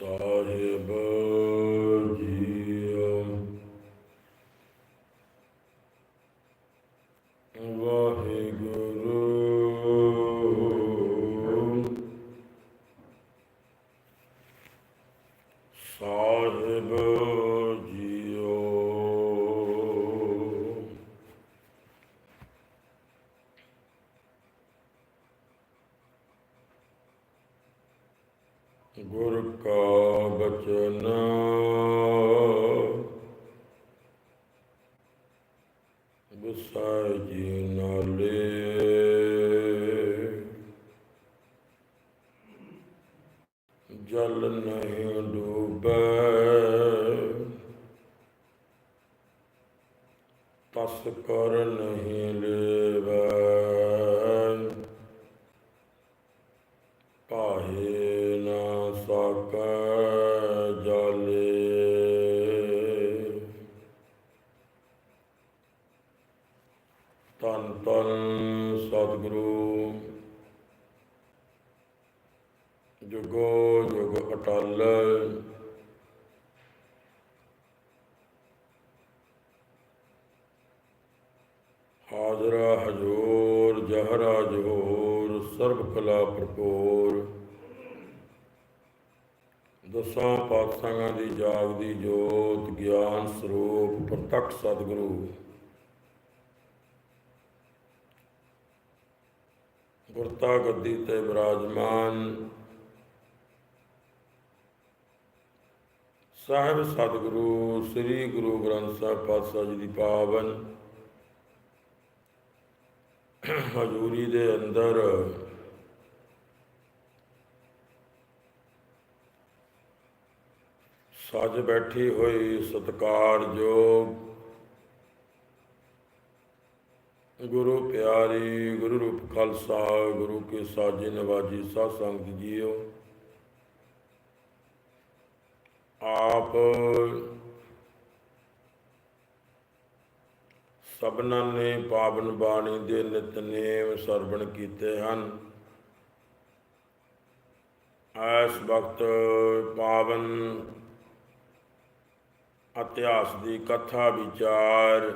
ਸਾਹਿਬ ਜਲ ਨਹੀਂ ਡੂਬੈ। ਤਸ ਕਰ ਨਹੀਂ ਲੇਵੈ। ਦਸਾਂ ਪਾਤਸ਼ਾਹਾਂ ਦੀ ਜਾਗਦੀ ਜੋਤ, ਗਿਆਨ ਸਰੂਪ, ਪ੍ਰਤੱਖ ਸਤਿਗੁਰੂ। ਗੁਰਤਾ ਗੱਦੀ ਤੇ ਬਿਰਾਜਮਾਨ। ਸਾਹਿਬ ਸਤਿਗੁਰੂ, ਸ੍ਰੀ ਗੁਰੂ ਗ੍ਰੰਥ ਸਾਹਿਬ ਪਾਤਸ਼ਾਹ ਜੀ ਦੀ ਪਾਵਨ। ਹਜ਼ੂਰੀ ਦੇ ਅੰਦਰ ਸੱਜ ਬੈਠੀ ਹੋਈ ਸਤਿਕਾਰਯੋਗ ਗੁਰੂ ਪਿਆਰੀ, ਗੁਰੂ ਰੂਪ ਖਾਲਸਾ, ਗੁਰੂ ਕੇ ਸਾਜੇ ਨਵਾਜੀ ਸਾਧ ਸੰਗਤ ਜੀਓ। ਆਪ ਸਭਨਾਂ ਨੇ ਪਾਵਨ ਬਾਣੀ ਦੇ ਨਿਤਨੇਮ ਸਰਵਣ ਕੀਤੇ ਹਨ। ਇਸ ਵਕਤ ਪਾਵਨ ਇਤਿਹਾਸ ਦੀ ਕਥਾ ਵਿਚਾਰ।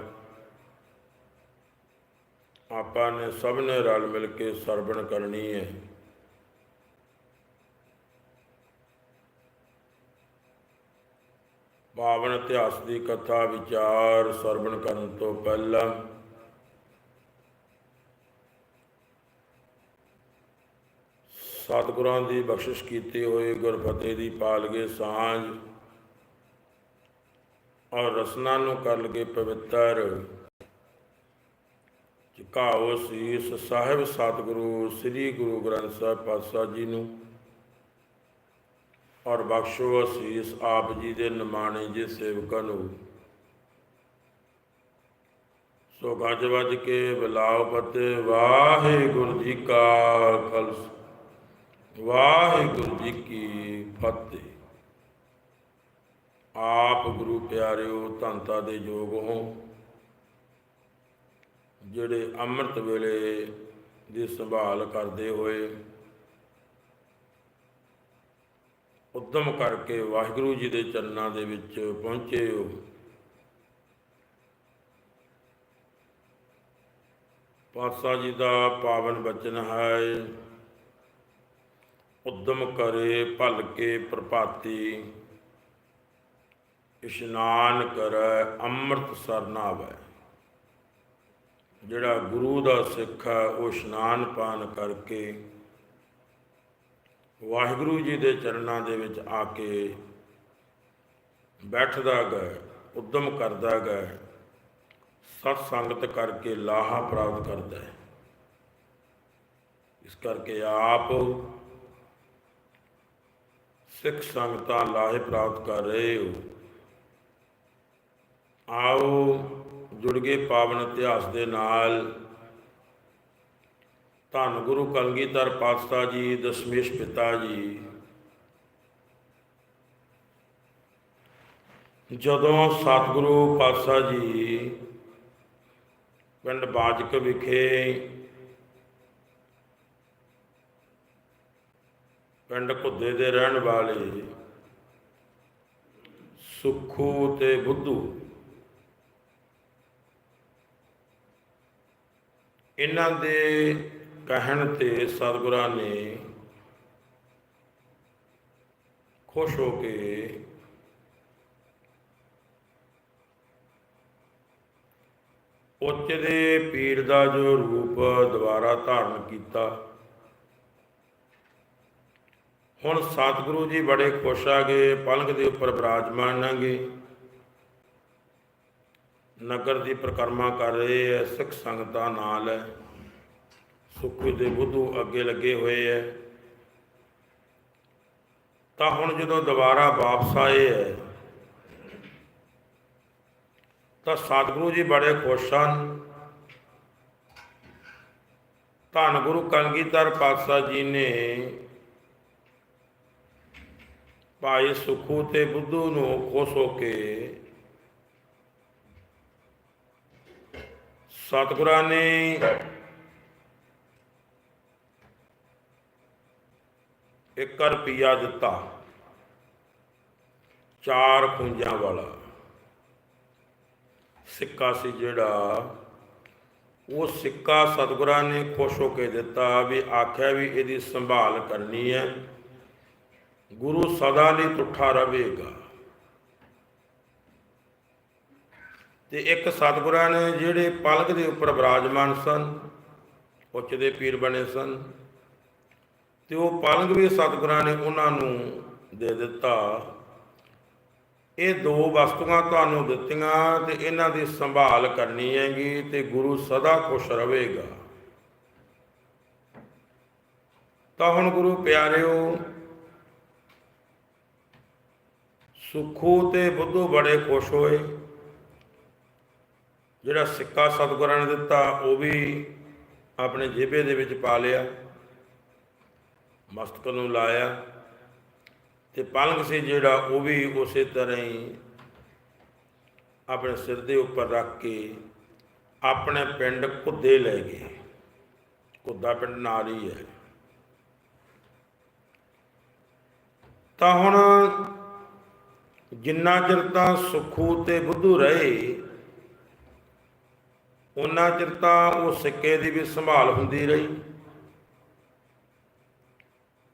ਆਪਾਂ ਨੇ ਸਭ ਨੇ ਰਲ ਮਿਲ ਕੇ ਸਰਵਣ ਕਰਨੀ ਹੈ। ਪਾਵਨ ਇਤਿਹਾਸ ਦੀ ਕਥਾ ਵਿਚਾਰ ਸਰਵਣ ਕਰਨ ਤੋਂ ਪਹਿਲਾਂ ਸਤਿਗੁਰਾਂ ਦੀ ਬਖਸ਼ਿਸ਼ ਕੀਤੀ ਹੋਈ ਗੁਰਫਤਿਹ ਦੀ ਪਾਲਗੇ ਸਾਂਝ ਔਰ ਰਸਨਾ ਨੂੰ ਕਰ ਲਗੇ ਪਵਿੱਤਰ। ਝੁਕਾਓ ਸੀਸ ਸਾਹਿਬ ਸਤਿਗੁਰੂ, ਸ੍ਰੀ ਗੁਰੂ ਗ੍ਰੰਥ ਸਾਹਿਬ ਪਾਤਸ਼ਾਹ ਜੀ ਨੂੰ। ਔਰ ਬਖਸ਼ੋ ਅਸੀਸ ਆਪ ਜੀ ਦੇ ਨਿਮਾਣੇ ਜੇ ਸੇਵਕਾਂ ਨੂੰ। ਸੋ ਗੱਜ ਵੱਜ ਕੇ ਬਲਾਉ ਪਤੇ ਵਾਹਿਗੁਰੂ ਜੀ ਕਾ ਖਾਲਸਾ। ਵਾਹਿਗੁਰੂ ਜੀ ਕੀ ਫਤਿਹ। ਆਪ ਗੁਰੂ ਪਿਆਰਿਓ ਧੰਤਾ ਦੇ ਯੋਗ ਹੋ। ਜਿਹੜੇ ਅੰਮ੍ਰਿਤ ਵੇਲੇ ਦੀ ਸੰਭਾਲ ਕਰਦੇ ਹੋਏ ਉਦਮ ਕਰਕੇ ਵਾਹਿਗੁਰੂ ਜੀ ਦੇ ਚਰਨਾਂ ਦੇ ਵਿੱਚ ਪਹੁੰਚੇ ਹੋ। ਪਾਤਸ਼ਾਹ ਜੀ ਦਾ ਪਾਵਨ ਬਚਨ ਹੈ, ਉਦਮ ਕਰੇ ਭਲ ਕੇ ਪ੍ਰਭਾਤੀ। ਇਸ਼ਨਾਨ ਕਰੈ, ਅੰਮ੍ਰਿਤ ਸਰਨਾਵੈ। ਜਿਹੜਾ ਗੁਰੂ ਦਾ ਸਿੱਖ ਹੈ, ਉਹ ਇਸ਼ਨਾਨ ਪਾਨ ਕਰਕੇ ਵਾਹਿਗੁਰੂ ਜੀ ਦੇ ਚਰਨਾਂ ਦੇ ਵਿੱਚ ਆ ਕੇ ਬੈਠਦਾ ਗਾ, ਉਦਮ ਕਰਦਾ ਗਾ, ਸਤ ਸੰਗਤ ਕਰਕੇ ਲਾਹਾ ਪ੍ਰਾਪਤ ਕਰਦਾ ਹੈ। ਇਸ ਕਰਕੇ ਆਪ ਸਿੱਖ ਸੰਗਤਾਂ ਲਾਹੇ ਪ੍ਰਾਪਤ ਕਰ ਰਹੇ ਹੋ। ਆਓ ਜੁੜ ਗਏ ਪਾਵਨ ਇਤਿਹਾਸ ਦੇ ਨਾਲ। ਧੰਨ ਗੁਰੂ ਕਲਗੀਧਰ ਪਾਤਸ਼ਾਹ ਜੀ, ਦਸ਼ਮੇਸ਼ ਪਿਤਾ ਜੀ। ਜਦੋਂ ਸਤਿਗੁਰੂ ਪਾਤਸ਼ਾਹ ਜੀ ਪਿੰਡ ਬਾਜਕ ਵਿਖੇ ਪਿੰਡ ਘੁੱਦੇ ਦੇ ਰਹਿਣ ਵਾਲੇ ਸੁਖੂ ਤੇ ਬੁੱਧੂ ਇਹਨਾਂ ਦੇ ਕਹਿਣ ਤੇ ਸਤਿਗੁਰਾਂ ਨੇ ਖੁਸ਼ ਹੋ ਕੇ ਉੱਚ ਦੇ ਪੀਰ ਦਾ ਜੋ ਰੂਪ ਦੁਬਾਰਾ ਧਾਰਨ ਕੀਤਾ। ਹੁਣ ਸਤਿਗੁਰੂ ਜੀ ਬੜੇ ਖੁਸ਼ ਆ ਗਏ ਪਲਕ ਦੇ ਉੱਪਰ ਬਿਰਾਜਮਾਨ ਨਾਂਗੇ ਨਗਰ ਦੀ ਪ੍ਰਕਰਮਾ ਕਰ ਰਹੇ ਹੈ, ਸਿੱਖ ਸੰਗਤਾਂ ਨਾਲ ਹੈ। ਸੁਖੂ ਦੇ ਬੁੱਧੂ ਅੱਗੇ ਲੱਗੇ ਹੋਏ ਹੈ। ਤਾਂ ਹੁਣ ਜਦੋਂ ਦੁਬਾਰਾ ਵਾਪਸ ਆਏ ਹੈ, ਤਾਂ ਸਤਿਗੁਰੂ ਜੀ ਬੜੇ ਖੁਸ਼ ਹਨ। ਧੰਨ ਗੁਰੂ ਕਲਗੀਧਰ ਪਾਤਸ਼ਾਹ ਜੀ ਨੇ ਭਾਈ ਸੁਖੂ ਤੇ ਬੁੱਧੂ ਨੂੰ ਖੁਸ਼ ਹੋ ਕੇ ਸਤਿਗੁਰਾਂ ਨੇ ਇੱਕ ਰੁਪਿਆ ਦਿੱਤਾ। ਚਾਰ ਖੁੰਝਾਂ ਵਾਲਾ। ਸਿੱਕਾ ਸੀ ਜਿਹੜਾ, ਉਹ ਸਿੱਕਾ ਸਤਿਗੁਰਾਂ ਨੇ ਖੁਸ਼ ਹੋ ਕੇ ਦਿੱਤਾ ਵੀ ਆਖਿਆ ਵੀ ਇਹਦੀ ਸੰਭਾਲ ਕਰਨੀ ਹੈ। ਗੁਰੂ ਸਦਾ ਲਈ ਤੁਠਾ ਰਹੇਗਾ। ਤੇ ਇੱਕ ਸਤਿਗੁਰਾਂ ਨੇ ਜਿਹੜੇ ਪਲਕ ਦੇ ਉੱਪਰ ਬਿਰਾਜਮਾਨ ਸਨ, ਉੱਚ ਦੇ ਪੀਰ ਬਣੇ ਸਨ, ਤੇ ਉਹ ਪਲੰਗ ਵੀ ਸਤਿਗੁਰਾਂ ਨੇ ਉਹਨਾਂ ਨੂੰ ਦੇ ਦਿੱਤਾ। ਇਹ ਦੋ ਵਸਤੂਆਂ ਤੁਹਾਨੂੰ ਦਿੱਤੀਆਂ ਤੇ ਇਹਨਾਂ ਦੀ ਸੰਭਾਲ ਕਰਨੀ ਹੈਗੀ ਤੇ ਗੁਰੂ ਸਦਾ ਖੁਸ਼ ਰਹੇਗਾ। ਤਾਂ ਹੁਣ ਗੁਰੂ ਪਿਆਰਿਓ, ਸੁਖੂ ਤੇ ਬੁੱਧੂ ਬੜੇ ਖੁਸ਼ ਹੋਏ। ਜਿਹੜਾ ਸਿੱਕਾ ਸਤਿਗੁਰਾਂ ਨੇ ਦਿੱਤਾ, ਉਹ ਵੀ ਆਪਣੇ ਜੇਬੇ ਦੇ ਵਿੱਚ ਪਾ ਲਿਆ। ਮਸਤਕ ਨੂੰ ਲਾਇਆ। ਤੇ ਪਲੰਗ ਸੀ ਜਿਹੜਾ, ਉਹ ਵੀ ਉਸੇ ਤਰ੍ਹਾਂ ਹੀ ਆਪਣੇ ਸਿਰ ਦੇ ਉੱਪਰ ਰੱਖ ਕੇ ਆਪਣੇ ਪਿੰਡ ਕੁੱਦੇ ਲੈ ਗਏ। ਕੁੱਦਾ ਪਿੰਡ ਨਾਲ ਹੀ ਹੈ। ਤਾਂ ਹੁਣ ਜਿੰਨਾ ਚਿਰ ਤਾਂ ਸੁਖੂ ਤੇ ਬੁੱਧੂ ਰਹੇ ਉਹਨਾਂ ਚਿਰ ਤਾਂ ਉਹ ਸਿੱਕੇ ਦੀ ਵੀ ਸੰਭਾਲ ਹੁੰਦੀ ਰਹੀ।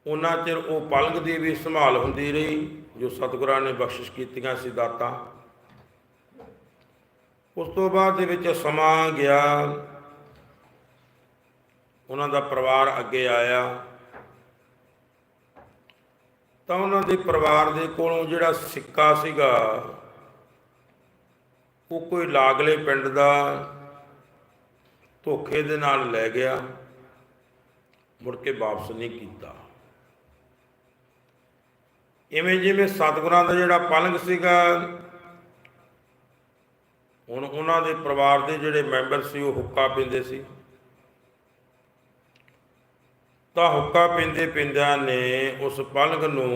ਉਹਨਾਂ ਚਿਰ ਉਹ ਪਲੰਗ ਦੀ ਵੀ ਸੰਭਾਲ ਹੁੰਦੀ ਰਹੀ, ਜੋ ਸਤਿਗੁਰਾਂ ਨੇ ਬਖਸ਼ਿਸ਼ ਕੀਤੀਆਂ ਸੀ ਦਾਤਾਂ। ਉਸ ਤੋਂ ਬਾਅਦ ਦੇ ਵਿੱਚ ਸਮਾਂ ਗਿਆ। ਉਹਨਾਂ ਦਾ ਪਰਿਵਾਰ ਅੱਗੇ ਆਇਆ। ਤਾਂ ਉਹਨਾਂ ਦੇ ਪਰਿਵਾਰ ਦੇ ਕੋਲੋਂ ਜਿਹੜਾ ਸਿੱਕਾ ਸੀਗਾ, ਉਹ ਕੋਈ ਲਾਗਲੇ ਪਿੰਡ ਦਾ ਧੋਖੇ ਦੇ ਨਾਲ ਲੈ ਗਿਆ, ਮੁੜ ਕੇ ਵਾਪਸ ਨਹੀਂ ਕੀਤਾ। ਇਵੇਂ ਜਿਵੇਂ ਸਤਿਗੁਰਾਂ ਦਾ ਜਿਹੜਾ ਪਲੰਗ ਸੀਗਾ, ਹੁਣ ਉਹਨਾਂ ਦੇ ਪਰਿਵਾਰ ਦੇ ਜਿਹੜੇ ਮੈਂਬਰ ਸੀ, ਉਹ ਹੁੱਕਾ ਪੀਂਦੇ ਸੀ। ਤਾਂ ਹੁੱਕਾ ਪੀਂਦੇ ਪਿੰਦਿਆਂ ਨੇ ਉਸ ਪਲੰਗ ਨੂੰ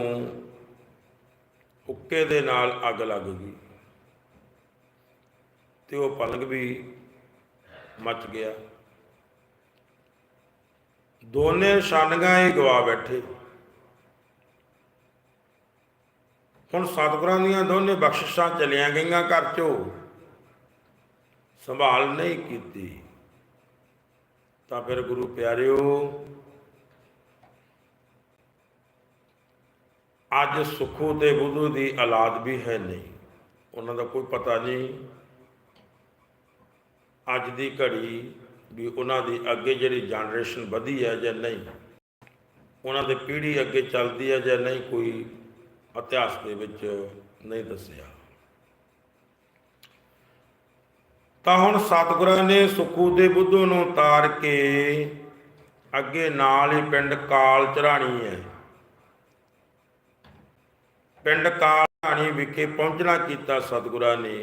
ਹੁੱਕੇ ਦੇ ਨਾਲ ਅੱਗ ਲੱਗ ਗਈ। ਤੇ ਉਹ ਪਲੰਗ ਵੀ ਮੱਚ ਗਿਆ। ਦੋਨੇ ਛਾਨਗਾ ਹੀ ਗਵਾ ਬੈਠੇ। ਹੁਣ ਸਤਿਗੁਰਾਂ ਦੀਆਂ ਦੋਨੇ ਬਖਸ਼ਿਸ਼ਾਂ ਚਲੀਆਂ ਗਈਆਂ ਘਰ ਚੋਂ। ਸੰਭਾਲ ਨਹੀਂ ਕੀਤੀ। ਤਾਂ ਫਿਰ ਗੁਰੂ ਪਿਆਰਿਓ, ਅੱਜ ਸੁਖੂ ਤੇ ਬੁੱਧੂ ਦੀ ਔਲਾਦ ਵੀ ਹੈ ਨਹੀਂ। ਉਹਨਾਂ ਦਾ ਕੋਈ ਪਤਾ ਨਹੀਂ ਅੱਜ ਦੀ ਘੜੀ ਵੀ ਉਹਨਾਂ ਦੀ ਅੱਗੇ ਜਿਹੜੀ ਜਨਰੇਸ਼ਨ ਵਧੀ ਹੈ ਜਾਂ ਨਹੀਂ, ਉਹਨਾਂ ਦੀ ਪੀੜ੍ਹੀ ਅੱਗੇ ਚੱਲਦੀ ਹੈ ਜਾਂ ਨਹੀਂ, ਕੋਈ ਇਤਿਹਾਸ ਦੇ ਵਿੱਚ ਨਹੀਂ ਦੱਸਿਆ। ਤਾਂ ਹੁਣ ਸਤਿਗੁਰਾਂ ਨੇ ਸੁਖੂ ਦੇ ਬੁੱਧੂ ਨੂੰ ਉਤਾਰ ਕੇ ਅੱਗੇ ਨਾਲ ਹੀ ਪਿੰਡ ਕਾਲ ਚਰਾਣੀ ਹੈ। ਪਿੰਡ ਕਾਲ ਚਰਾਣੀ ਵਿਖੇ ਪਹੁੰਚਣਾ ਕੀਤਾ ਸਤਿਗੁਰਾਂ ਨੇ।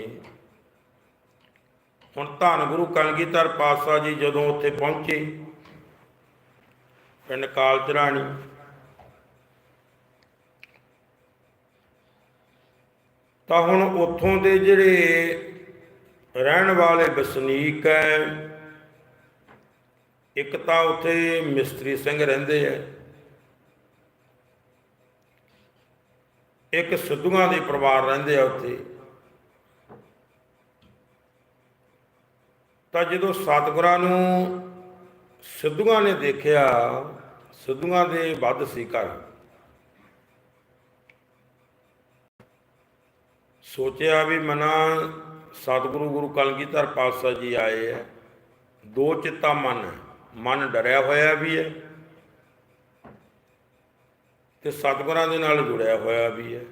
ਹੁਣ ਧੰਨ ਗੁਰੂ ਕਲਗੀਧਰ ਪਾਤਸ਼ਾਹ ਜੀ ਜਦੋਂ ਉੱਥੇ ਪਹੁੰਚੇ, ਪਿੰਡ ਕਾਲਚਰਾਣੀ ਤਾਂ ਹੁਣ ਉੱਥੋਂ ਦੇ ਜਿਹੜੇ ਰਹਿਣ ਵਾਲੇ ਵਸਨੀਕ ਹੈ, ਇੱਕ ਤਾਂ ਉੱਥੇ ਮਿਸਤਰੀ ਸਿੰਘ ਰਹਿੰਦੇ ਐ ਇੱਕ ਸਿੱਧੂਆਂ ਦੇ ਪਰਿਵਾਰ ਰਹਿੰਦੇ ਆ ਉੱਥੇ। ਤਾਂ ਜਦੋਂ ਸਤਿਗੁਰਾਂ ਨੂੰ ਸਿੱਧੂਆਂ ਨੇ ਦੇਖਿਆ, ਸਿੱਧੂਆਂ ਦੇ ਵੱਧ ਸੀ ਘਰ। ਸੋਚਿਆ ਵੀ ਮਨਾ, ਸਤਿਗੁਰੂ ਗੁਰੂ ਕਲਗੀਧਰ ਪਾਤਸ਼ਾਹ ਜੀ ਆਏ ਹੈ ਦੋ ਚਿੱਤਾ ਮਨ ਹੈ। ਮਨ ਡਰਿਆ ਹੋਇਆ ਵੀ ਹੈ ਤੇ ਸਤਿਗੁਰਾਂ ਦੇ ਨਾਲ ਜੁੜਿਆ ਹੋਇਆ ਵੀ ਹੈ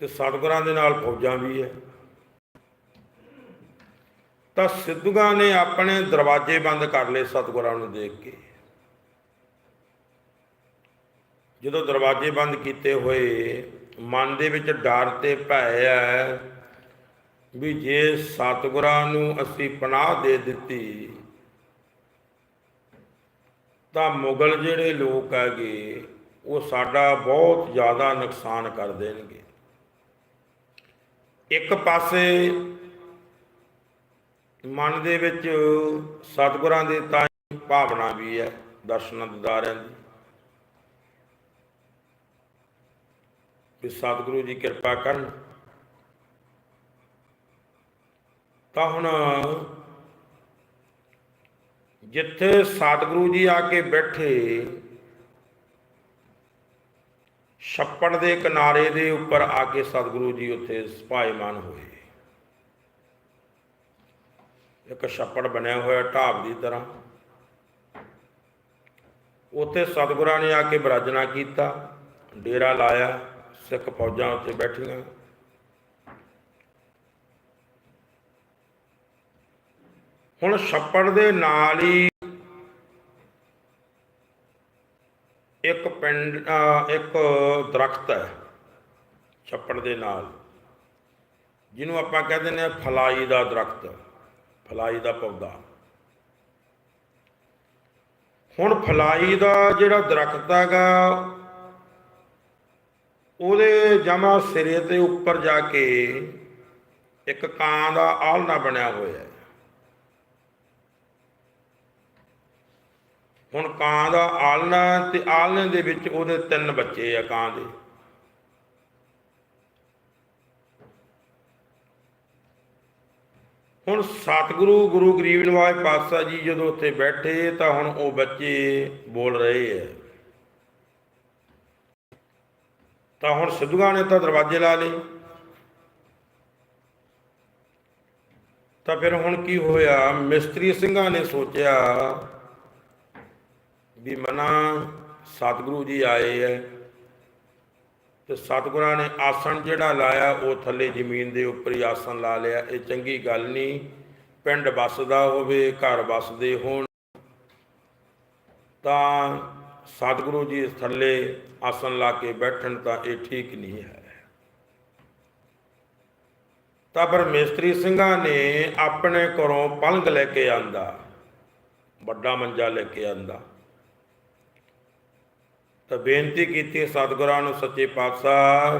ਤੇ ਸਤਿਗੁਰਾਂ ਦੇ ਨਾਲ ਫੌਜਾਂ ਵੀ ਹੈ। ਤਾਂ ਸਿੱਧੂਆਂ ਨੇ ਆਪਣੇ ਦਰਵਾਜ਼ੇ ਬੰਦ ਕਰ ਲਏ ਸਤਿਗੁਰਾਂ ਨੂੰ ਦੇਖ ਕੇ। ਜਦੋਂ ਦਰਵਾਜ਼ੇ ਬੰਦ ਕੀਤੇ ਹੋਏ, ਮਨ ਦੇ ਵਿੱਚ ਡਰ ਤੇ ਭੈ ਹੈ ਵੀ ਜੇ ਸਤਿਗੁਰਾਂ ਨੂੰ ਅਸੀਂ ਪਨਾਹ ਦੇ ਦਿੱਤੀ, ਤਾਂ ਮੁਗਲ ਜਿਹੜੇ ਲੋਕ ਹੈਗੇ, ਉਹ ਸਾਡਾ ਬਹੁਤ ਜ਼ਿਆਦਾ ਨੁਕਸਾਨ ਕਰ ਦੇਣਗੇ। ਇੱਕ ਪਾਸੇ ਮਨ ਦੇ ਵਿੱਚ ਸਤਿਗੁਰਾਂ ਦੇ ਤਾਂ ਭਾਵਨਾ ਵੀ ਹੈ ਦਰਸ਼ਨ ਦਿਦਾਰਿਆਂ ਦੀ। ਵੀ ਸਤਿਗੁਰੂ ਜੀ ਕਿਰਪਾ ਕਰਨ। ਤਾਂ ਹੁਣ ਜਿੱਥੇ ਸਤਿਗੁਰੂ ਜੀ ਆ ਕੇ ਬੈਠੇ, ਛੱਪੜ ਦੇ ਕਿਨਾਰੇ ਦੇ ਉੱਪਰ ਆ ਕੇ ਸਤਿਗੁਰੂ ਜੀ ਉੱਥੇ ਸੁਭਾਇਮਾਨ ਹੋਏ। ਇੱਕ ਛੱਪੜ ਬਣਿਆ ਹੋਇਆ ਢਾਬ ਦੀ ਤਰ੍ਹਾਂ। ਉੱਥੇ ਸਤਿਗੁਰਾਂ ਨੇ ਆ ਕੇ ਬਰਾਜਣਾ ਕੀਤਾ, ਡੇਰਾ ਲਾਇਆ, ਸਿੱਖ ਫੌਜਾਂ ਉੱਤੇ ਬੈਠੀਆਂ। ਹੁਣ ਛੱਪੜ ਦੇ ਨਾਲ ਹੀ ਇੱਕ ਪਿੰਡ ਇੱਕ ਦਰਖਤ ਹੈ, ਛੱਪੜ ਦੇ ਨਾਲ, ਜਿਹਨੂੰ ਆਪਾਂ ਕਹਿੰਦੇ ਨੇ ਫਲਾਈ ਦਾ ਦਰਖਤ। ਫਲਾਈ ਦਾ ਪੌਦਾ। ਹੁਣ ਫਲਾਈ ਦਾ ਜਿਹੜਾ ਦਰਖਤ ਹੈਗਾ, ਉਹਦੇ ਜਮਾ ਸਿਰੇ ਤੇ ਉੱਪਰ ਜਾ ਕੇ ਇੱਕ ਕਾਂ ਦਾ ਆਲਣਾ ਬਣਿਆ ਹੋਇਆ ਹੈ। ਹੁਣ ਕਾਂ ਦਾ ਆਲਣਾ ਤੇ ਆਲਣੇ ਦੇ ਵਿੱਚ ਉਹਦੇ ਤਿੰਨ ਬੱਚੇ ਆ ਕਾਂ ਦੇ। ਹੁਣ ਸਤਿਗੁਰੂ ਗੁਰੂ ਗਰੀਬ ਨਿਵਾਜ ਪਾਤਸ਼ਾਹ ਜੀ ਜਦੋਂ ਉੱਥੇ ਬੈਠੇ ਤਾਂ ਹੁਣ ਉਹ ਬੱਚੇ ਬੋਲ ਰਹੇ ਐ ਤਾਂ ਹੁਣ ਸਿੱਧੂਆਂ ਨੇ ਤਾਂ ਦਰਵਾਜ਼ੇ ਲਾ ਲਏ। ਤਾਂ ਫਿਰ ਹੁਣ ਕੀ ਹੋਇਆ? ਮਿਸਤਰੀ ਸਿੰਘਾਂ ਨੇ ਸੋਚਿਆ ਵੀ ਮਨਾ, ਸਤਿਗੁਰੂ ਜੀ ਆਏ ਐ ਤੇ ਸਤਿਗੁਰਾਂ ਨੇ ਆਸਣ ਜਿਹੜਾ ਲਾਇਆ, ਉਹ ਥੱਲੇ ਜ਼ਮੀਨ ਦੇ ਉੱਪਰ ਹੀ ਆਸਣ ਲਾ ਲਿਆ। ਇਹ ਚੰਗੀ ਗੱਲ ਨਹੀਂ। ਪਿੰਡ ਵੱਸਦਾ ਹੋਵੇ, ਘਰ ਵੱਸਦੇ ਹੋਣ, ਤਾਂ ਸਤਿਗੁਰੂ ਜੀ ਥੱਲੇ ਆਸਣ ਲਾ ਕੇ ਬੈਠਣ ਤਾਂ ਇਹ ਠੀਕ ਨਹੀਂ ਹੈ। ਤਾਂ ਪਰ ਮਿਸਤਰੀ ਸਿੰਘਾਂ ਨੇ ਆਪਣੇ ਘਰੋਂ ਪਲੰਗ ਲੈ ਕੇ ਆਂਦਾ, ਵੱਡਾ ਮੰਜਾ ਲੈ ਕੇ ਆਂਦਾ। ਤਾਂ ਬੇਨਤੀ ਕੀਤੀ ਸਤਿਗੁਰਾਂ ਨੂੰ, ਸੱਚੇ ਪਾਤਸ਼ਾਹ,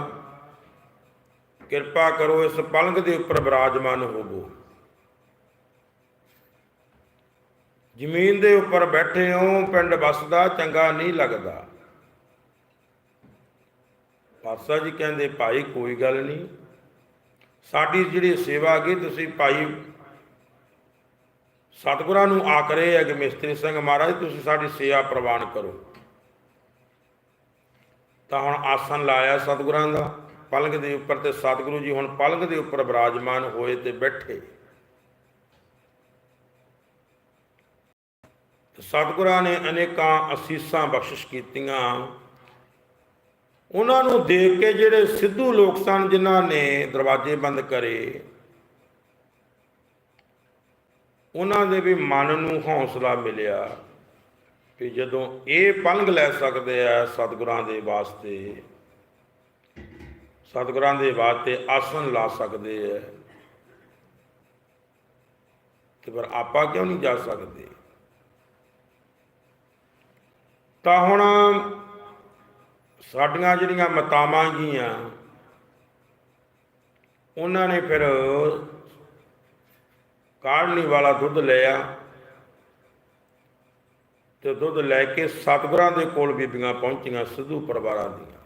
ਕਿਰਪਾ ਕਰੋ ਇਸ ਪਲੰਗ ਦੇ ਉੱਪਰ ਬਿਰਾਜਮਾਨ ਹੋਵੋ। ਜ਼ਮੀਨ ਦੇ ਉੱਪਰ ਬੈਠੇ ਹੋ, ਪਿੰਡ ਵਸਦਾ, ਚੰਗਾ ਨਹੀਂ ਲੱਗਦਾ। ਪਾਤਸ਼ਾਹ ਜੀ ਕਹਿੰਦੇ, ਭਾਈ, ਕੋਈ ਗੱਲ ਨਹੀਂ। ਸਾਡੀ ਜਿਹੜੀ ਸੇਵਾ ਹੈਗੀ, ਤੁਸੀਂ ਭਾਈ ਸਤਿਗੁਰਾਂ ਨੂੰ ਆਕਰੇ ਹੈ ਕਿ ਮਿਸਤਰੀ ਸਿੰਘ ਮਹਾਰਾਜ, ਤੁਸੀਂ ਸਾਡੀ ਸੇਵਾ ਪ੍ਰਵਾਨ ਕਰੋ। ਤਾਂ ਹੁਣ ਆਸਨ ਲਾਇਆ ਸਤਿਗੁਰਾਂ ਦਾ ਪਲੰਗ ਦੇ ਉੱਪਰ ਤੇ ਸਤਿਗੁਰੂ ਜੀ ਹੁਣ ਪਲੰਗ ਦੇ ਉੱਪਰ ਬਿਰਾਜਮਾਨ ਹੋਏ ਤੇ ਬੈਠੇ। ਸਤਿਗੁਰਾਂ ਨੇ ਅਨੇਕਾਂ ਅਸੀਸਾਂ ਬਖਸ਼ਿਸ਼ ਕੀਤੀਆਂ। ਉਹਨਾਂ ਨੂੰ ਦੇਖ ਕੇ ਜਿਹੜੇ ਸਿੱਧੂ ਲੋਕ ਸਨ, ਜਿਨ੍ਹਾਂ ਨੇ ਦਰਵਾਜ਼ੇ ਬੰਦ ਕਰੇ, ਉਹਨਾਂ ਦੇ ਵੀ ਮਨ ਨੂੰ ਹੌਸਲਾ ਮਿਲਿਆ। ਕਿ ਜਦੋਂ ਇਹ ਪਲੰਗ ਲੈ ਸਕਦੇ ਆ ਸਤਿਗੁਰਾਂ ਦੇ ਵਾਸਤੇ, ਸਤਿਗੁਰਾਂ ਦੇ ਵਾਸਤੇ ਆਸਨ ਲਾ ਸਕਦੇ ਆ, ਤੇ ਪਰ ਆਪਾਂ ਕਿਉਂ ਨਹੀਂ ਜਾ ਸਕਦੇ? ਤਾਂ ਹੁਣ ਸਾਡੀਆਂ ਜਿਹੜੀਆਂ ਮਤਾਵਾਂ ਗੀਆਂ, ਉਹਨਾਂ ਨੇ ਫਿਰ ਕਾੜਨੀ ਵਾਲਾ ਦੁੱਧ ਲਿਆ। ਤੇ ਦੁੱਧ ਲੈ ਕੇ ਸਤਿਗੁਰਾਂ ਦੇ ਕੋਲ ਬੀਬੀਆਂ ਪਹੁੰਚੀਆਂ ਸਿੱਧੂ ਪਰਿਵਾਰਾਂ ਦੀਆਂ।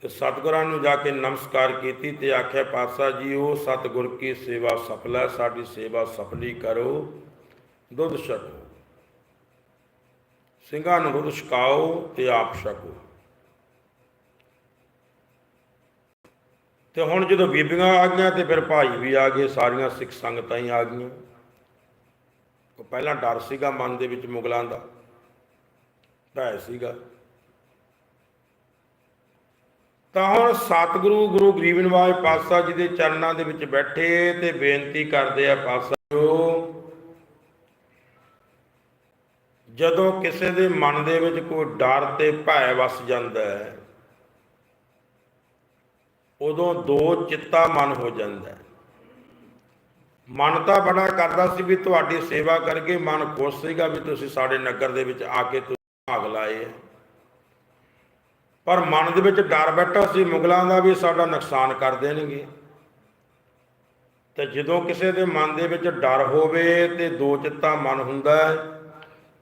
ਤੇ ਸਤਿਗੁਰਾਂ ਨੂੰ ਜਾ ਕੇ ਨਮਸਕਾਰ ਕੀਤੀ ਤੇ ਆਖਿਆ, ਪਾਤਸ਼ਾਹ ਜੀ, ਉਹ ਸਤਿਗੁਰ ਕੀ ਸੇਵਾ ਸਫਲ ਹੈ? ਸਾਡੀ ਸੇਵਾ ਸਫਲੀ ਕਰੋ, ਦੁੱਧ ਛਕੋ। ਸਿੰਘਾਂ ਨੂੰ ਦੁੱਧ ਛਕਾਓ ਤੇ ਆਪ ਛਕੋ। ਤੇ ਹੁਣ ਜਦੋਂ ਬੀਬੀਆਂ ਆ ਗਈਆਂ ਤੇ ਫਿਰ ਭਾਈ ਵੀ ਆ ਗਏ, ਸਾਰੀਆਂ ਸਿੱਖ ਸੰਗਤਾਂ ਹੀ ਆ ਗਈਆਂ। ਪਹਿਲਾਂ ਡਰ ਸੀਗਾ ਮਨ ਦੇ ਵਿੱਚ ਮੁਗਲਾਂ ਦਾ, ਭੈ ਸੀਗਾ। ਤਾਂ ਹੁਣ ਸਤਿਗੁਰੂ ਗੁਰੂ ਗਰੀਬ ਨਿਵਾਜ ਪਾਤਸ਼ਾਹ ਜੀ ਦੇ ਚਰਨਾਂ ਦੇ ਵਿੱਚ ਬੈਠੇ ਤੇ ਬੇਨਤੀ ਕਰਦੇ ਆ ਪਾਤਸ਼ਾਹ ਜੋ, ਜਦੋਂ ਕਿਸੇ ਦੇ ਮਨ ਦੇ ਵਿੱਚ ਕੋਈ ਡਰ ਤੇ ਭੈ ਵਸ ਜਾਂਦਾ ਹੈ, ਉਦੋਂ ਦੋ ਚਿੱਤਾ ਮਨ ਹੋ ਜਾਂਦਾ ਹੈ। ਮਨ ਤਾਂ ਬੜਾ ਕਰਦਾ ਸੀ ਵੀ ਤੁਹਾਡੀ ਸੇਵਾ ਕਰਕੇ ਮਨ ਖੁਸ਼ ਸੀਗਾ ਵੀ ਤੁਸੀਂ ਸਾਡੇ ਨਗਰ ਦੇ ਵਿੱਚ ਆ ਕੇ ਤੁਸੀਂ ਭਾਗ ਲਾਏ ਪਰ ਮਨ ਦੇ ਵਿੱਚ ਡਰ ਬੈਠਾ ਸੀ ਮੁਗਲਾਂ ਦਾ ਵੀ ਸਾਡਾ ਨੁਕਸਾਨ ਕਰ ਦੇਣਗੇ। ਤੇ ਜਦੋਂ ਕਿਸੇ ਦੇ ਮਨ ਦੇ ਵਿੱਚ ਡਰ ਹੋਵੇ ਤੇ ਦੋ ਚਿੱਤਾ ਮਨ ਹੁੰਦਾ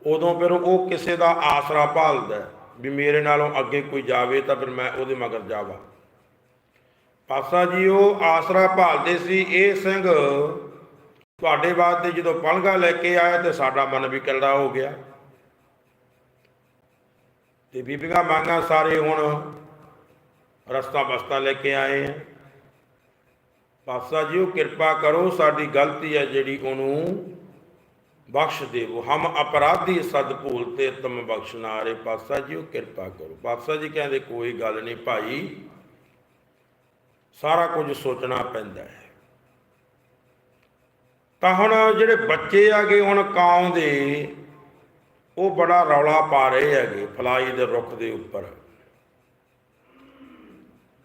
ਉਦੋਂ ਫਿਰ ਉਹ ਕਿਸੇ ਦਾ ਆਸਰਾ ਭਾਲਦਾ ਵੀ ਮੇਰੇ ਨਾਲੋਂ ਅੱਗੇ ਕੋਈ ਜਾਵੇ ਤਾਂ ਫਿਰ ਮੈਂ ਉਹਦੇ ਮਗਰ ਜਾਵਾਂ। ਪਾਸਾ ਜੀ ਉਹ ਆਸਰਾ ਭਾਲਦੇ ਸੀ, ਇਹ ਸਿੰਘ ਤੁਹਾਡੇ ਬਾਅਦ ਤੇ ਜਦੋਂ ਪਲਗਾ ਲੈ ਕੇ ਆਇਆ ਤੇ ਸਾਡਾ ਮਨ ਵੀ ਕਿਲੜਾ ਹੋ ਗਿਆ। ਤੇ ਬੀਬੀਆਂ ਮੰਗਾ ਸਾਰੇ ਹੁਣ ਰਸਤਾ ਬਸਤਾ ਲੈ ਕੇ ਆਏ ਆ। ਪਾਸਾ ਜੀ ਉਹ ਕਿਰਪਾ ਕਰੋ, ਸਾਡੀ ਗਲਤੀ ਹੈ ਜਿਹੜੀ ਉਹਨੂੰ ਬਖਸ਼ ਦੇਵੋ। ਹਮ ਅਪਰਾਧੀ ਸਦ ਭੂਲ ਤੇ ਤਮ ਬਖਸ਼ਨਾਰੇ ਪਾਸਾ ਜੀ ਉਹ ਕਿਰਪਾ ਕਰੋ। ਪਾਸਾ ਜੀ ਕਹਿੰਦੇ, ਕੋਈ ਗੱਲ ਨਹੀਂ ਭਾਈ, ਸਾਰਾ ਕੁਝ ਸੋਚਣਾ ਪੈਂਦਾ ਹੈ। ਤਾਂ ਹੁਣ ਜਿਹੜੇ ਬੱਚੇ ਆਗੇ ਹੁਣ ਕਾਂ ਦੇ, ਉਹ ਬੜਾ ਰੌਲਾ ਪਾ ਰਹੇ ਹੈਗੇ ਫਲਾਈ ਦੇ ਰੁੱਖ ਦੇ ਉੱਪਰ।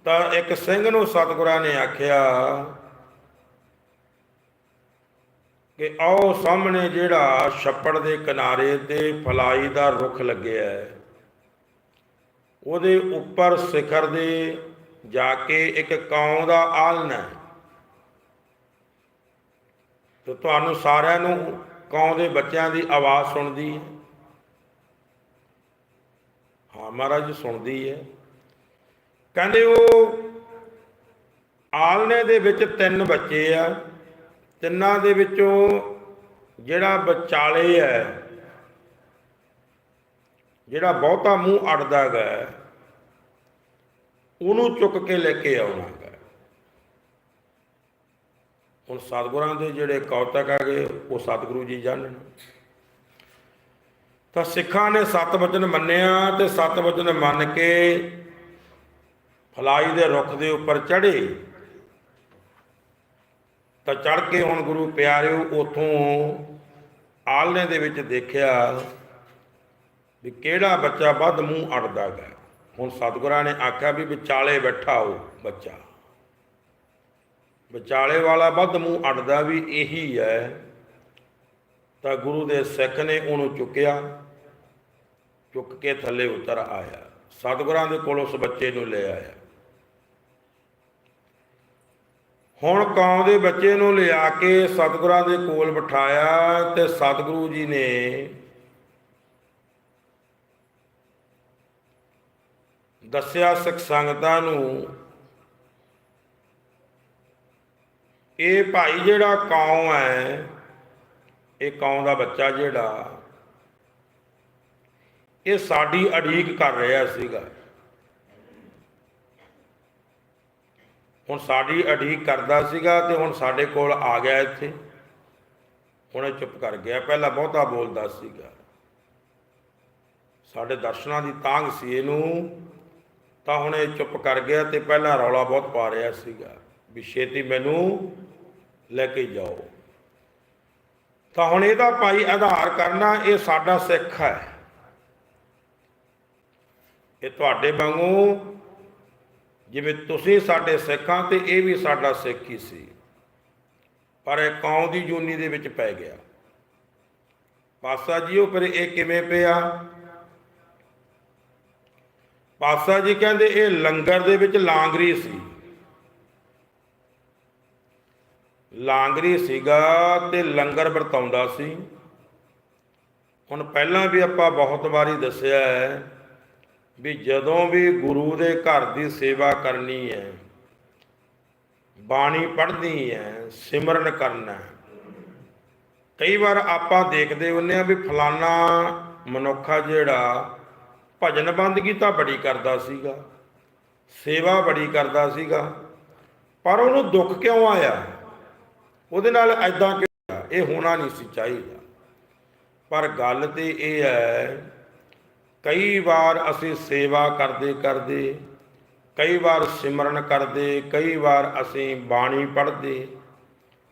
ਤਾਂ ਇੱਕ ਸਿੰਘ ਨੂੰ ਸਤਿਗੁਰਾਂ ਨੇ ਆਖਿਆ ਕਿ ਆਓ ਸਾਹਮਣੇ ਜਿਹੜਾ ਛੱਪੜ ਦੇ ਕਿਨਾਰੇ ਤੇ ਫਲਾਈ ਦਾ ਰੁੱਖ ਲੱਗਿਆ ਹੈ, ਉਹਦੇ ਉੱਪਰ ਸਿਖਰ ਦੇ ਜਾ ਕੇ ਇੱਕ ਕਾਂ ਦਾ ਆਲਣਾ ਹੈ। ਤੇ ਤੁਹਾਨੂੰ ਸਾਰਿਆਂ ਨੂੰ ਕੌਂ ਦੇ ਬੱਚਿਆਂ ਦੀ ਆਵਾਜ਼ ਸੁਣਦੀ ਹੈ। ਹਾਂ, ਮਹਾਰਾਜ ਸੁਣਦੀ ਹੈ। ਕਹਿੰਦੇ ਉਹ ਆਲਣੇ ਦੇ ਵਿੱਚ ਤਿੰਨ ਬੱਚੇ ਆ। ਤਿੰਨਾਂ ਦੇ ਵਿੱਚੋਂ ਜਿਹੜਾ ਵਿਚਾਲੇ ਹੈ, ਜਿਹੜਾ ਬਹੁਤਾ ਮੂੰਹ ਅੜਦਾ ਹੈਗਾ, ਉਹਨੂੰ ਚੁੱਕ ਕੇ ਲੈ ਕੇ ਆਉਣਾ ਹੁਣ ਸਤਿਗੁਰਾਂ ਦੇ ਜਿਹੜੇ ਕੌਤਕ ਹੈਗੇ, ਉਹ ਸਤਿਗੁਰੂ ਜੀ ਜਾਣਨ। ਤਾਂ ਸਿੱਖਾਂ ਨੇ ਸਤ ਵਚਨ ਮੰਨਿਆ ਤੇ ਸਤ ਵਚਨ ਮੰਨ ਕੇ ਫਲਾਈ ਦੇ ਰੁੱਖ ਦੇ ਉੱਪਰ ਚੜ੍ਹੇ। ਤਾਂ ਚੜ ਕੇ ਹੁਣ ਗੁਰੂ ਪਿਆਰਿਓ, ਉਥੋਂ ਆਲਣੇ ਦੇ ਵਿੱਚ ਦੇਖਿਆ ਵੀ ਕਿਹੜਾ ਬੱਚਾ ਵੱਧ ਮੂੰਹ ਅੜਦਾ ਹੈ ਹੁਣ ਸਤਿਗੁਰਾਂ ਨੇ ਆਖਿਆ ਵੀ ਵਿਚਾਲੇ ਬੈਠਾ ਹੋ ਬੱਚਾ। ਵਿਚਾਲੇ ਵਾਲਾ ਵੱਧ ਮੂੰਹ ਅੜਦਾ ਵੀ ਇਹੀ ਹੈ ਤਾਂ ਗੁਰੂ ਦੇ ਸਿੱਖ ਨੇ ਉਹਨੂੰ ਚੁੱਕਿਆ, ਚੁੱਕ ਕੇ ਥੱਲੇ ਉਤਰ ਆਇਆ। ਸਤਿਗੁਰਾਂ ਦੇ ਕੋਲ ਉਸ ਬੱਚੇ ਨੂੰ ਲੈ ਆਇਆ। ਹੁਣ ਕੌਮ ਦੇ ਬੱਚੇ ਨੂੰ ਲਿਆ ਕੇ ਸਤਿਗੁਰਾਂ ਦੇ ਕੋਲ ਬਿਠਾਇਆ ਤੇ ਸਤਿਗੁਰੂ ਜੀ ਨੇ ਦੱਸਿਆ ਸਿੱਖ ਸੰਗਤਾਂ ਨੂੰ ਇਹ ਭਾਈ ਜਿਹੜਾ ਕਾਂ ਹੈ, ਇਹ ਕਾਂ ਦਾ ਬੱਚਾ ਜਿਹੜਾ, ਇਹ ਸਾਡੀ ਅੜੀਕ ਕਰ ਰਿਹਾ ਸੀਗਾ। ਹੁਣ ਸਾਡੀ ਅੜੀਕ ਕਰਦਾ ਸੀਗਾ ਤੇ ਹੁਣ ਸਾਡੇ ਕੋਲ ਆ ਗਿਆ ਇੱਥੇ। ਹੁਣ ਇਹ ਚੁੱਪ ਕਰ ਗਿਆ। ਪਹਿਲਾਂ ਬਹੁਤਾ ਬੋਲਦਾ ਸੀਗਾ। ਸਾਡੇ ਦਰਸ਼ਨਾਂ ਦੀ ਤਾਂਗ ਸੀ ਇਹਨੂੰ। ਤਾਂ ਹੁਣ ਇਹ ਚੁੱਪ ਕਰ ਗਿਆ ਤੇ ਪਹਿਲਾਂ ਰੌਲਾ ਬਹੁਤ ਪਾ ਰਿਹਾ ਸੀਗਾ ਵੀ ਛੇਤੀ ਮੈਨੂੰ ਲੈ ਕੇ ਜਾਓ। ਤਾਂ ਹੁਣ ਇਹਦਾ ਭਾਈ ਆਧਾਰ ਕਰਨਾ, ਇਹ ਸਾਡਾ ਸਿੱਖ ਹੈ। ਇਹ ਤੁਹਾਡੇ ਵਾਂਗੂ, ਜਿਵੇਂ ਤੁਸੀਂ ਸਾਡੇ ਸਿੱਖਾਂ ਤੇ ਇਹ ਵੀ ਸਾਡਾ ਸਿੱਖ ਹੀ ਸੀ। ਪਰ ਇਹ ਕੌਮ ਦੀ ਜੂਨੀ ਦੇ ਵਿੱਚ ਪੈ ਗਿਆ। ਪਾਸਾ ਜੀ ਉਹ ਫਿਰ ਇਹ ਕਿਵੇਂ ਪਿਆ? ਪਾਸਾ ਜੀ ਕਹਿੰਦੇ ਇਹ ਲੰਗਰ ਦੇ ਵਿੱਚ ਲਾਂਗਰੀ ਸੀ। ਲਾਂਗਰੀ ਸੀਗਾ ਤੇ ਲੰਗਰ ਵਰਤਾਉਂਦਾ ਸੀ। ਹੁਣ ਪਹਿਲਾਂ ਵੀ ਆਪਾਂ ਬਹੁਤ ਵਾਰੀ ਦੱਸਿਆ ਹੈ ਵੀ ਜਦੋਂ ਵੀ ਗੁਰੂ ਦੇ ਘਰ ਦੀ ਸੇਵਾ ਕਰਨੀ ਹੈ, ਬਾਣੀ ਪੜ੍ਹਨੀ ਹੈ, ਸਿਮਰਨ ਕਰਨਾ ਹੈ, ਕਈ ਵਾਰ ਆਪਾਂ ਦੇਖਦੇ ਹੁੰਨੇ ਆ ਵੀ ਫਲਾਨਾ ਮਨੁੱਖਾ ਜਿਹੜਾ ਭਜਨ ਬੰਦਗੀ ਤਾਂ ਬੜੀ ਕਰਦਾ ਸੀਗਾ, ਸੇਵਾ ਬੜੀ ਕਰਦਾ ਸੀਗਾ, ਪਰ ਉਹਨੂੰ ਦੁੱਖ ਕਿਉਂ ਆਇਆ? ਉਹਦੇ ਨਾਲ ਐਦਾਂ ਕਿਉਂ ਇਹ ਹੋਣਾ ਨਹੀਂ ਸੀ ਚਾਹੀਦਾ। ਪਰ ਗੱਲ ਤੇ ਇਹ ਹੈ, ਕਈ ਵਾਰ ਅਸੀਂ ਸੇਵਾ ਕਰਦੇ ਕਰਦੇ, ਕਈ ਵਾਰ ਸਿਮਰਨ ਕਰਦੇ, ਕਈ ਵਾਰ ਅਸੀਂ ਬਾਣੀ ਪੜ੍ਹਦੇ,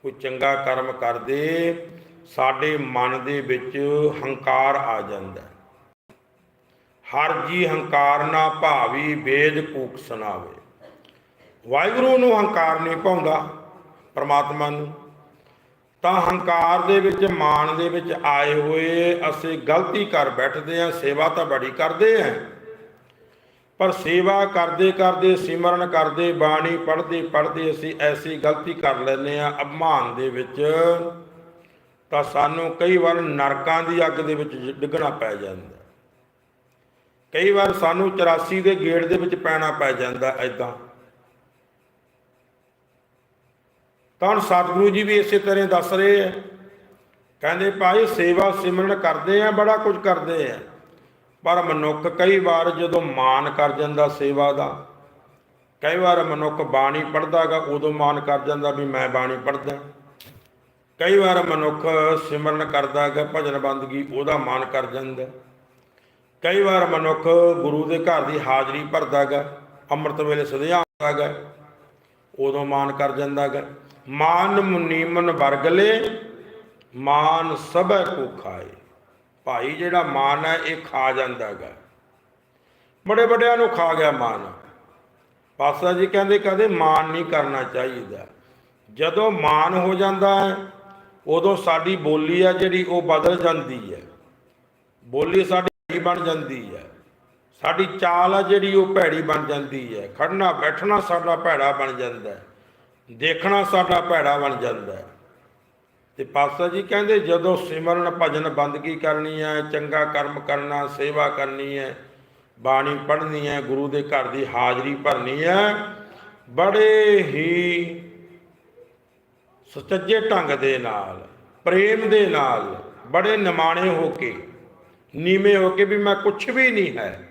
ਕੋਈ ਚੰਗਾ ਕਰਮ ਕਰਦੇ, ਸਾਡੇ ਮਨ ਦੇ ਵਿੱਚ ਹੰਕਾਰ ਆ ਜਾਂਦਾ। ਹਰ ਜੀ ਹੰਕਾਰ ਨਾ ਭਾਵੀ ਵੇਦ ਕੂਕ ਸੁਣਾਵੇ। ਵਾਹਿਗੁਰੂ ਨੂੰ ਹੰਕਾਰ ਨਹੀਂ ਪਾਉਂਦਾ ਪਰਮਾਤਮਾ ਨੂੰ। ਤਾਂ ਹੰਕਾਰ ਦੇ ਵਿੱਚ, ਮਾਣ ਦੇ ਵਿੱਚ ਆਏ ਹੋਏ ਅਸੀਂ ਗਲਤੀ ਕਰ ਬੈਠਦੇ ਹਾਂ, ਸੇਵਾ ਤਾਂ ਬੜੀ ਕਰਦੇ ਹਾਂ। ਪਰ ਸੇਵਾ ਕਰਦੇ ਕਰਦੇ, ਸਿਮਰਨ ਕਰਦੇ, ਬਾਣੀ ਪੜ੍ਹਦੇ ਪੜ੍ਹਦੇ ਅਸੀਂ ਐਸੀ ਗਲਤੀ ਕਰ ਲੈਂਦੇ ਹਾਂ ਅਭਿਮਾਨ ਦੇ ਵਿੱਚ। ਤਾਂ ਸਾਨੂੰ ਕਈ ਵਾਰ ਨਰਕਾਂ ਦੀ ਅੱਗ ਦੇ ਵਿੱਚ ਡਿੱਗਣਾ ਪੈ ਜਾਂਦਾ। ਕਈ ਵਾਰ ਸਾਨੂੰ 84 ਦੇ ਗੇੜ ਦੇ ਵਿੱਚ ਪੈਣਾ ਪੈ ਜਾਂਦਾ ਐਦਾਂ ਤਾਂ ਹੁਣ ਸਤਿਗੁਰੂ ਜੀ ਵੀ ਇਸੇ ਤਰ੍ਹਾਂ ਦੱਸ ਰਹੇ ਆ? ਕਹਿੰਦੇ ਭਾਈ ਸੇਵਾ ਸਿਮਰਨ ਕਰਦੇ ਆ, ਬੜਾ ਕੁਝ ਕਰਦੇ ਆ। ਪਰ ਮਨੁੱਖ ਕਈ ਵਾਰ ਜਦੋਂ ਮਾਨ ਕਰ ਜਾਂਦਾ ਸੇਵਾ ਦਾ, ਕਈ ਵਾਰ ਮਨੁੱਖ ਬਾਣੀ ਪੜ੍ਹਦਾਗਾ ਉਦੋਂ ਮਾਨ ਕਰ ਜਾਂਦਾ ਵੀ ਮੈਂ ਬਾਣੀ ਪੜ੍ਹਦਾ। ਕਈ ਵਾਰ ਮਨੁੱਖ ਸਿਮਰਨ ਕਰਦਾਗਾ ਭਜਨ ਬੰਦਗੀ, ਉਹਦਾ ਮਾਨ ਕਰ ਜਾਂਦਾ। ਕਈ ਵਾਰ ਮਨੁੱਖ ਗੁਰੂ ਦੇ ਘਰ ਦੀ ਹਾਜ਼ਰੀ ਭਰਦਾਗਾ ਅੰਮ੍ਰਿਤ ਵੇਲੇ ਸਦਿਆਉਂਦਾਗਾ ਉਦੋਂ ਮਾਨ ਕਰ ਜਾਂਦਾਗਾ ਮਾਨ ਮੁਨੀਮਨ ਵਰਗਲੇ, ਮਾਨ ਸਭੈ ਕੋ ਖਾਏ। ਭਾਈ ਜਿਹੜਾ ਮਾਨ ਹੈ, ਇਹ ਖਾ ਜਾਂਦਾ ਜਾਂਦਾਗਾ ਬੜੇ ਵੱਡਿਆਂ ਨੂੰ ਖਾ ਗਿਆ ਮਾਨ। ਪਾਸਾ ਜੀ ਕਹਿੰਦੇ ਕਦੇ ਮਾਨ ਨਹੀਂ ਕਰਨਾ ਚਾਹੀਦਾ। ਜਦੋਂ ਮਾਨ ਹੋ ਜਾਂਦਾ ਹੈ, ਉਦੋਂ ਸਾਡੀ ਬੋਲੀ ਆ ਜਿਹੜੀ, ਉਹ ਬਦਲ ਜਾਂਦੀ ਹੈ। ਬੋਲੀ ਸਾਡੀ ਬਣ ਜਾਂਦੀ ਹੈ। ਸਾਡੀ ਚਾਲ ਆ ਜਿਹੜੀ, ਉਹ ਭੈੜੀ ਬਣ ਜਾਂਦੀ ਹੈ। ਖੜਨਾ ਬੈਠਣਾ ਸਾਡਾ ਭੈੜਾ ਬਣ ਜਾਂਦਾ ਹੈ। ਦੇਖਣਾ ਸਾਡਾ ਭੈੜਾ ਬਣ ਜਾਂਦਾ ਹੈ। ਤੇ ਪਾਸਾ ਜੀ ਕਹਿੰਦੇ, ਜਦੋਂ ਸਿਮਰਨ ਭਜਨ ਬੰਦਗੀ ਕਰਨੀ ਹੈ, ਚੰਗਾ ਕਰਮ ਕਰਨਾ, ਸੇਵਾ ਕਰਨੀ ਹੈ, ਬਾਣੀ ਪੜ੍ਹਨੀ ਹੈ, ਗੁਰੂ ਦੇ ਘਰ ਦੀ ਹਾਜ਼ਰੀ ਭਰਨੀ ਹੈ, ਬੜੇ ਹੀ ਸੁਚੱਜੇ ਢੰਗ ਦੇ ਨਾਲ, ਪ੍ਰੇਮ ਦੇ ਨਾਲ, ਬੜੇ ਨਿਮਾਣੇ ਹੋ ਕੇ, ਨੀਵੇਂ ਹੋ ਕੇ ਵੀ ਮੈਂ ਕੁਝ ਵੀ ਨਹੀਂ ਹੈ।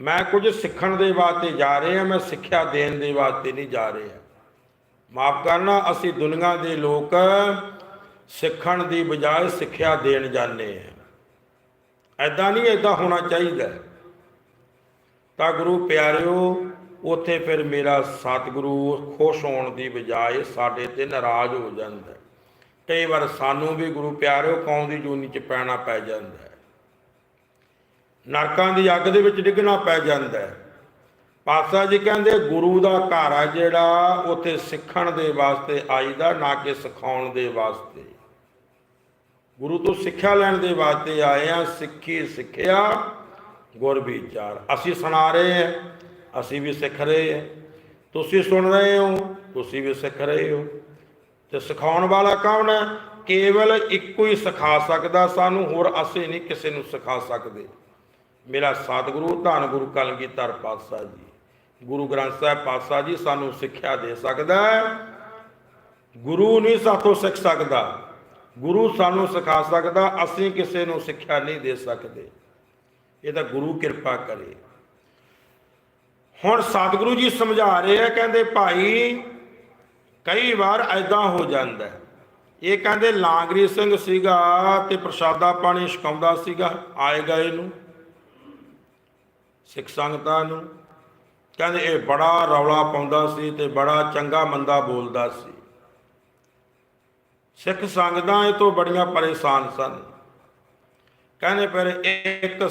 ਮੈਂ ਕੁਝ ਸਿੱਖਣ ਦੇ ਵਾਸਤੇ ਜਾ ਰਿਹਾ, ਮੈਂ ਸਿੱਖਿਆ ਦੇਣ ਦੇ ਵਾਸਤੇ ਨਹੀਂ ਜਾ ਰਿਹਾ। ਮਾਫ ਕਰਨਾ, ਅਸੀਂ ਦੁਨੀਆ ਦੇ ਲੋਕ ਸਿੱਖਣ ਦੀ ਬਜਾਏ ਸਿੱਖਿਆ ਦੇਣ ਜਾਂਦੇ ਆ ਐਦਾਂ ਨਹੀਂ ਐਦਾਂ ਹੋਣਾ ਚਾਹੀਦਾ। ਤਾਂ ਗੁਰੂ ਪਿਆਰਿਓ, ਉਥੇ ਫਿਰ ਮੇਰਾ ਸਤਿਗੁਰੂ ਖੁਸ਼ ਹੋਣ ਦੀ ਬਜਾਏ ਸਾਡੇ ਤੇ ਨਾਰਾਜ਼ ਹੋ ਜਾਂਦਾ ਕਈ ਵਾਰ ਸਾਨੂੰ ਵੀ ਗੁਰੂ ਪਿਆਰਿਓ ਕੌਮ ਦੀ ਜੂਨੀ ਚ ਪੈਣਾ ਪੈ ਜਾਂਦਾ ਨਰਕਾਂ ਦੀ ਅੱਗ ਦੇ ਵਿੱਚ ਡਿੱਗਣਾ ਪੈ ਜਾਂਦਾ ਹੈ। ਪਾਤਸ਼ਾਹ ਜੀ ਕਹਿੰਦੇ ਗੁਰੂ ਦਾ ਘਰ ਆ ਜਿਹੜਾ ਉੱਥੇ ਸਿੱਖਣ ਦੇ ਵਾਸਤੇ ਆਈਦਾ, ਨਾ ਕਿ ਸਿਖਾਉਣ ਦੇ ਵਾਸਤੇ। ਗੁਰੂ ਤੋਂ ਸਿੱਖਿਆ ਲੈਣ ਦੇ ਵਾਸਤੇ ਆਏ ਆ, ਸਿੱਖੀ ਸਿੱਖਿਆ, ਗੁਰ ਵਿਚਾਰ ਅਸੀਂ ਸੁਣਾ ਰਹੇ ਹਾਂ ਅਸੀਂ ਵੀ ਸਿੱਖ ਰਹੇ ਹਾਂ ਤੁਸੀਂ ਸੁਣ ਰਹੇ ਹੋ, ਤੁਸੀਂ ਵੀ ਸਿੱਖ ਰਹੇ ਹੋ। ਤੇ ਸਿਖਾਉਣ ਵਾਲਾ ਕੌਣ ਹੈ ਕੇਵਲ ਇੱਕੋ ਹੀ ਸਿਖਾ ਸਕਦਾ ਸਾਨੂੰ, ਹੋਰ ਅਸੀਂ ਨਹੀਂ ਕਿਸੇ ਨੂੰ ਸਿਖਾ ਸਕਦੇ। ਮੇਰਾ ਸਤਿਗੁਰੂ, ਧੰਨ ਗੁਰੂ ਕਲਗੀਧਰ ਪਾਤਸ਼ਾਹ ਜੀ। ਗੁਰੂ ਗ੍ਰੰਥ ਸਾਹਿਬ ਪਾਤਸ਼ਾਹ ਜੀ ਸਾਨੂੰ ਸਿੱਖਿਆ ਦੇ ਸਕਦਾ ਹੈ। ਗੁਰੂ ਨਹੀਂ ਸਾਥੋਂ ਸਿੱਖ ਸਕਦਾ। ਗੁਰੂ ਸਾਨੂੰ ਸਿਖਾ ਸਕਦਾ, ਅਸੀਂ ਕਿਸੇ ਨੂੰ ਸਿੱਖਿਆ ਨਹੀਂ ਦੇ ਸਕਦੇ। ਇਹ ਤਾਂ ਗੁਰੂ ਕਿਰਪਾ ਕਰੇ। ਹੁਣ ਸਤਿਗੁਰੂ ਜੀ ਸਮਝਾ ਰਹੇ ਆ, ਕਹਿੰਦੇ ਭਾਈ, ਕਈ ਵਾਰ ਐਦਾਂ ਹੋ ਜਾਂਦਾ ਇਹ ਕਹਿੰਦੇ ਲਾਂਗਰੀ ਸਿੰਘ ਸੀਗਾ ਤੇ ਪ੍ਰਸ਼ਾਦਾ ਪਾਣੀ ਛਕਾਉਂਦਾ ਸੀਗਾ ਆਏ ਗਏ ਨੂੰ ਸਿੱਖ ਸੰਗਤਾਂ ਨੂੰ। ਕਹਿੰਦੇ ਇਹ ਬੜਾ ਰੌਲਾ ਪਾਉਂਦਾ ਸੀ ਤੇ ਬੜਾ ਚੰਗਾ ਮੰਦਾ ਬੋਲਦਾ ਸੀ। ਸਿੱਖ ਸੰਗਤਾਂ ਇਹ ਤੋਂ ਬੜੀਆਂ ਪਰੇਸ਼ਾਨ ਸਨ। ਕਹਿੰਦੇ ਫਿਰ ਇੱਕ